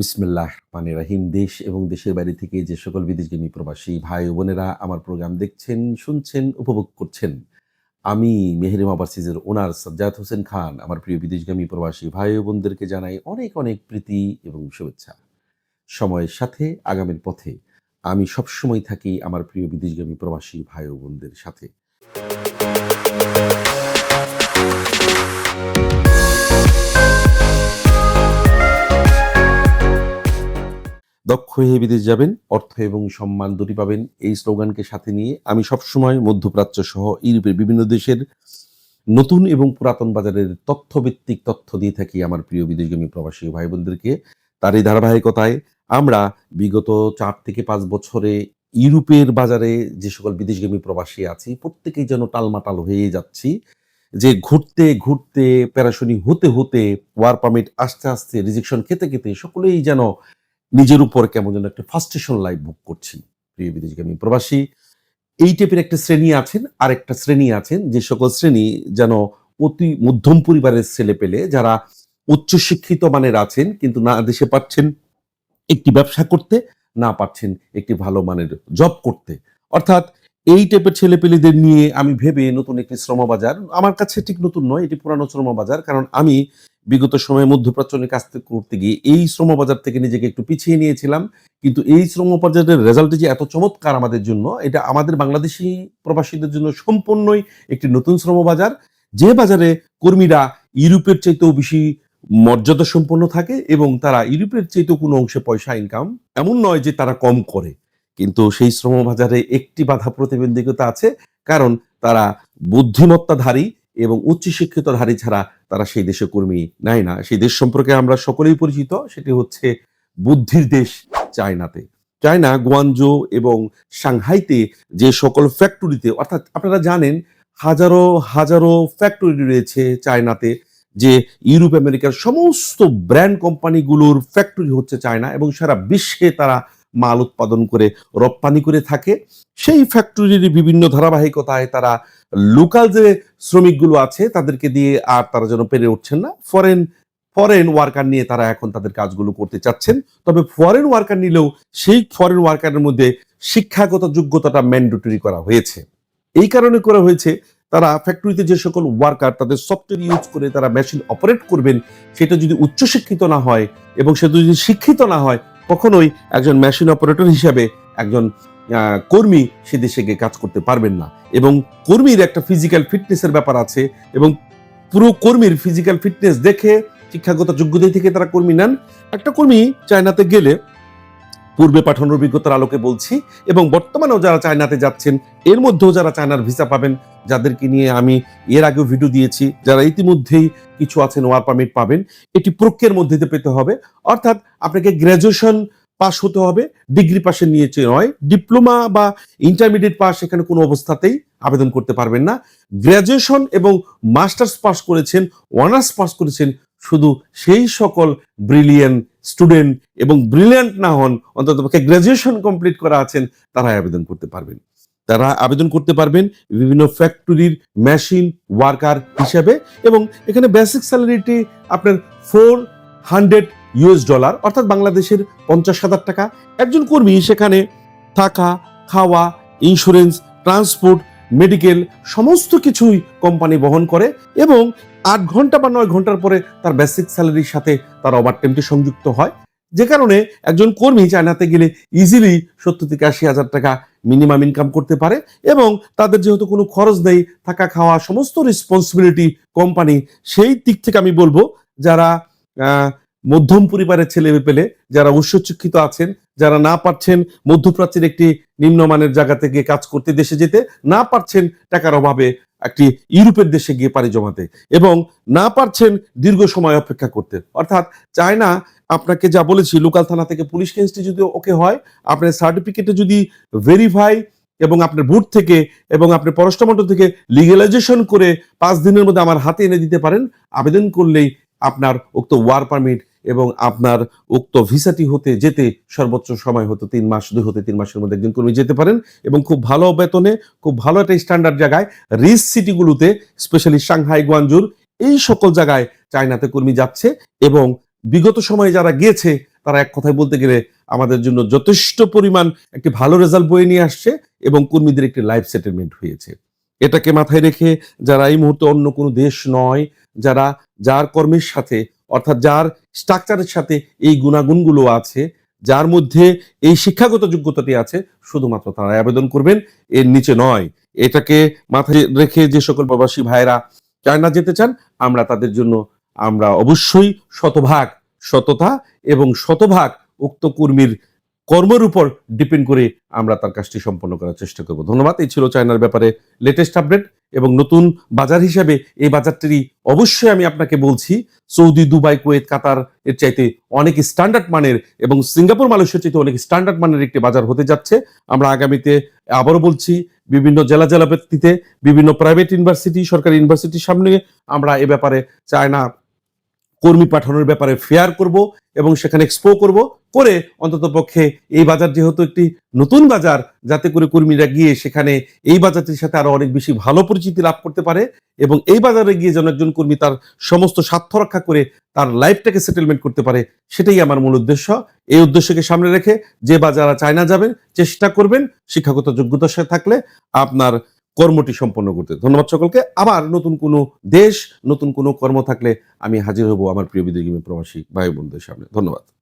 বিসমিল্লাহ মানে রাহিম। দেশ এবং দেশের বাইরে থেকে যে সকল বিদেশগামী প্রবাসী ভাই ও বোনেরা আমার প্রোগ্রাম দেখছেন, শুনছেন, উপভোগ করছেন, আমি মেহেরিম ওভারসিজের ওনার সাজ্জাদ হোসেন খান, আমার প্রিয় বিদেশগামী প্রবাসী ভাই ও বোনদেরকে জানাই অনেক অনেক প্রীতি এবং শুভেচ্ছা। সময়ের সাথে আগামীর পথে আমি সবসময় থাকি আমার প্রিয় বিদেশগামী প্রবাসী ভাই ও বোনদের সাথে। দক্ষ হয়ে বিদেশ যাবেন, অর্থ এবং সম্মান দুটি পাবেন। এই স্লোগানকে সাথে নিয়ে আমি সবসময় মধ্যপ্রাচ্য সহ ইউরোপের বিভিন্ন দেশের নতুন এবং পুরাতন বাজারের তথ্যভিত্তিক তথ্য দিয়ে থাকি আমার প্রিয় বিদেশগামী প্রবাসী ভাই বোনদেরকে তার এই ধারাবাহিকতায় আমরা বিগত চার থেকে পাঁচ বছরে ইউরোপের বাজারে যে সকল বিদেশগামী প্রবাসী আছি, প্রত্যেকেই যেন টালমাটাল হয়ে যাচ্ছি যে ঘুরতে ঘুরতে প্যারাশনি হতে হতে, ওয়ার পারমিট আস্তে আস্তে, রিজেকশন খেতে খেতে সকলেই যেন নিজের উপর কেমন যেন একটা ফার্স্টেশন লাইফ বুক করছি। প্রিয় বিদেশগামী প্রবাসী, এই টাইপের একটা শ্রেণি আছেন আর একটা শ্রেণি আছেন, যে সকল শ্রেণি যেন অতি মধ্যম পরিবারের ছেলে পেলে, যারা উচ্চশিক্ষিত মানের আছেন, কিন্তু না দেশে পাচ্ছেন একটি ব্যবসা করতে, না পাচ্ছেন একটি ভালো মানের জব করতে। অর্থাৎ এই টাইপের ছেলেপেলেদের নিয়ে আমি ভেবে নতুন একটি শ্রমবাজার, আমার কাছে ঠিক নতুন নয়, এটি পুরানো শ্রমবাজার, কারণ আমি বিগত সময়ে মধ্যপ্রাচ্যের কাজ করতে গিয়ে এই শ্রম বাজার থেকে নিজেকে একটু পিছিয়ে নিয়েছিলাম। কিন্তু এই শ্রমবাজারের রেজাল্ট যে এত চমৎকার আমাদের জন্য, এটা আমাদের বাংলাদেশি প্রবাসীদের জন্য সম্পূর্ণই একটি নতুন শ্রম বাজার যে বাজারে কর্মীরা ইউরোপের চাইতেও বেশি মর্যাদা সম্পন্ন থাকে এবং তারা ইউরোপের চাইতেও কোনো অংশে পয়সা ইনকাম এমন নয় যে তারা কম করে। কিন্তু সেই শ্রম বাজারে একটি বাধা প্রতিবন্ধকতা আছে, কারণ তারা বুদ্ধিমত্তাধারী এবং উচ্চশিক্ষিতর হারি ছাড়া তারা সেই দেশে কর্মী নেয় না। সেই দেশ সম্পর্কে আমরা সকলেই পরিচিত, সেটি হচ্ছে বুদ্ধির দেশ চায়নাতে। চায়না, গুয়ানজো এবং সাংহাইতে যে সকল ফ্যাক্টরিতে, অর্থাৎ আপনারা জানেন, হাজারো হাজারো ফ্যাক্টরি রয়েছে চায়নাতে, যে ইউরোপ, আমেরিকার সমস্ত ব্র্যান্ড কোম্পানিগুলোর ফ্যাক্টরি হচ্ছে চায়না এবং সারা বিশ্বে তারা মাল উৎপাদন করে, রপ্তানি করে থাকে। সেই ফ্যাক্টরির বিভিন্ন ধারাবাহিকতায় তারা লোকাল যে শ্রমিকগুলো আছে, তাদেরকে দিয়ে আর তারা যেন পেরে উঠছেন না। ফরেন ফরেন ওয়ার্কার নিয়ে তারা এখন তাদের কাজগুলো করতে চাচ্ছেন। তবে ফরেন ওয়ার্কার নিলেও সেই ফরেন ওয়ার্কারের মধ্যে শিক্ষাগত যোগ্যতাটা ম্যান্ডেটরি করা হয়েছে। এই কারণে করা হয়েছে, তারা ফ্যাক্টরিতে যে সকল ওয়ার্কার তাদের সফটওয়্যার ইউজ করে তারা মেশিন অপারেট করবেন, সেটা যদি উচ্চশিক্ষিত না হয় এবং সেটা যদি শিক্ষিত না হয় কখনোই একজন মেশিন অপারেটর হিসাবে একজন কর্মী সে দেশে গিয়ে কাজ করতে পারবেন না। এবং কর্মীর একটা ফিজিক্যাল ফিটনেসের ব্যাপার আছে এবং পুরো কর্মীর ফিজিক্যাল ফিটনেস দেখে শিক্ষাগত যোগ্যতা থেকে তারা কর্মী নেন। একটা কর্মী চায়নাতে গেলে পূর্বে পাঠানোর অভিজ্ঞতার আলোকে বলছি এবং বর্তমানেও যারা চায়নাতে যাচ্ছেন, এর মধ্যেও যারা চায়নার ভিসা পাবেন, যাদেরকে নিয়ে আমি এর আগেও ভিডিও দিয়েছি, যারা ইতিমধ্যেই কিছু আছেন ওয়ার পারমিট পাবেন, এটি প্রক্রিয়ার মধ্যে পেতে হবে। অর্থাৎ আপনাকে গ্র্যাজুয়েশন পাস হতে হবে ডিগ্রি পাশে নিয়েছে নয় ডিপ্লোমা বা ইন্টারমিডিয়েট পাস এখানে কোনো অবস্থাতেই আবেদন করতে পারবেন না। গ্র্যাজুয়েশন এবং মাস্টার্স পাস করেছেন অনার্স পাস করেছেন, শুধু সেই সকল ব্রিলিয়ান স্টুডেন্ট এবং ব্রিলিয়ান্ট না হন, অন্তত গ্র্যাজুয়েশন কমপ্লিট করা আছেন, তারাই আবেদন করতে পারবেন। তারা আবেদন করতে পারবেন বিভিন্ন ফ্যাক্টরির মেশিন ওয়ার্কার হিসেবে এবং এখানে বেসিক স্যালারিটি আপনার ফোর হান্ড্রেড ইউএস ডলার, অর্থাৎ বাংলাদেশের পঞ্চাশ হাজার টাকা। একজন কর্মী সেখানে থাকা, খাওয়া ইন্স্যুরেন্স ট্রান্সপোর্ট মেডিকেল সমস্ত কিছুই কোম্পানি বহন করে এবং আট ঘণ্টা বা নয় ঘণ্টার পরে তার বেসিক স্যালারির সাথে তার ওভার টাইমটি সংযুক্ত হয়। যে কারণে একজন কর্মী চায়নাতে গেলে ইজিলি সত্তর থেকে আশি হাজার টাকা মিনিমাম ইনকাম করতে পারে এবং তাদের যেহেতু কোনো খরচ নেই, থাকা, খাওয়া, সমস্ত রেসপন্সিবিলিটি কোম্পানি সেই দিক থেকে আমি বলব যারা মধ্যম পরিবারের ছেলে পেলে যারা উচ্চশিক্ষিত আছেন, যারা না পারছেন মধ্যপ্রাচ্যের একটি নিম্নমানের জায়গা থেকে কাজ করতে দেশে যেতে, না পারছেন টাকার অভাবে একটি ইউরোপের দেশে গিয়ে পাড়ি জমাতে এবং না পারছেন দীর্ঘ সময় অপেক্ষা করতে। অর্থাৎ চায়না আপনাকে যা বলেছি, লোকাল থানা থেকে পুলিশ কেসটি যদি ওকে হয়, আপনার সার্টিফিকেটে যদি ভেরিফাই এবং আপনার বুথ থেকে এবং আপনি পররাষ্ট্রমন্ত্র থেকে লিগালাইজেশন করে পাঁচ দিনের মধ্যে আমার হাতে এনে দিতে পারেন, আবেদন করলেই আপনার উক্ত ওয়ার পারমিট এবং আপনার উক্ত ভিসাটি হতে যেতে সর্বোচ্চ সময় হতো তিন মাস, দুই হতে তিন মাসের মধ্যে একজন কর্মী যেতে পারেন এবং খুব ভালো বেতনে, খুব ভালো একটা স্ট্যান্ডার্ড জায়গায় রিচ সিটিগুলোতে স্পেশালি সাংহাই গুয়ানজুর এই সকল জায়গায় চায়নাতে কর্মী যাচ্ছে এবং বিগত সময়ে যারা গিয়েছে, তারা এক কথায় বলতে গেলে আমাদের জন্য যথেষ্ট পরিমাণ একটি ভালো রেজাল্ট বয়ে নিয়ে আসছে এবং কর্মীদের একটি লাইফ সেটেলমেন্ট হয়েছে। এটাকে মাথায় রেখে যারা এই মুহূর্তে অন্য কোনো দেশ নয়, যারা, যার কর্মের সাথে অর্থাৎ যার স্ট্রাকচারের সাথে এই গুণাগুণগুলো আছে, যার মধ্যে এই শিক্ষাগত যোগ্যতাটি আছে, শুধুমাত্র তারা আবেদন করবেন, এর নিচে নয়। এটাকে মাথায় রেখে যে সকল প্রবাসী ভাইরা চায়না যেতে চান, আমরা তাদের জন্য আমরা অবশ্যই শতভাগ সততা এবং শতভাগ উক্ত কর্মীর কর্মের উপর ডিপেন্ড করে আমরা তার কাজটি সম্পন্ন করার চেষ্টা করব। ধন্যবাদ। এই ছিল চায়নার ব্যাপারে লেটেস্ট আপডেট এবং নতুন বাজার হিসাবে এই বাজারটি অবশ্যই আমি আপনাকে বলছি, সৌদি, দুবাই, কুয়েত, কাতার, এর চাইতে অনেক স্ট্যান্ডার্ড মানের এবং সিঙ্গাপুর, মালয়েশিয়ার চাইতে অনেক স্ট্যান্ডার্ড মানের একটি বাজার হতে যাচ্ছে। আমরা আগামীতে আবারও বলছি, বিভিন্ন জেলা জেলা ভিত্তিতে, বিভিন্ন প্রাইভেট ইউনিভার্সিটি সরকারি ইউনিভার্সিটির সামনে আমরা এ ব্যাপারে চায়না কর্মী পাঠানোর ব্যাপারে ফেয়ার করব। এবং সেখানে এক্সপো করব করে অন্তত পক্ষে এই বাজার যেহেতু একটি নতুন বাজার, যাতে করে কর্মীরা গিয়ে সেখানে এই বাজারটির সাথে আরও অনেক বেশি ভালো পরিচিতি লাভ করতে পারে এবং এই বাজারে গিয়ে যেন একজন কর্মী তার সমস্ত স্বার্থ রক্ষা করে তার লাইফটাকে সেটেলমেন্ট করতে পারে, সেটাই আমার মূল উদ্দেশ্য। এই উদ্দেশ্যকে সামনে রেখে যে বা যারা চায়না যাবেন, চেষ্টা করবেন শিক্ষাগত যোগ্যতার সাথে থাকলে আপনার কর্মটি সম্পন্ন করতে। ধন্যবাদ সকলকে। আবার নতুন কোনো দেশ, নতুন কোনো কর্ম থাকলে আমি হাজির হব আমার প্রিয় বিদেশি প্রবাসী ভাই বোনদের সামনে। ধন্যবাদ।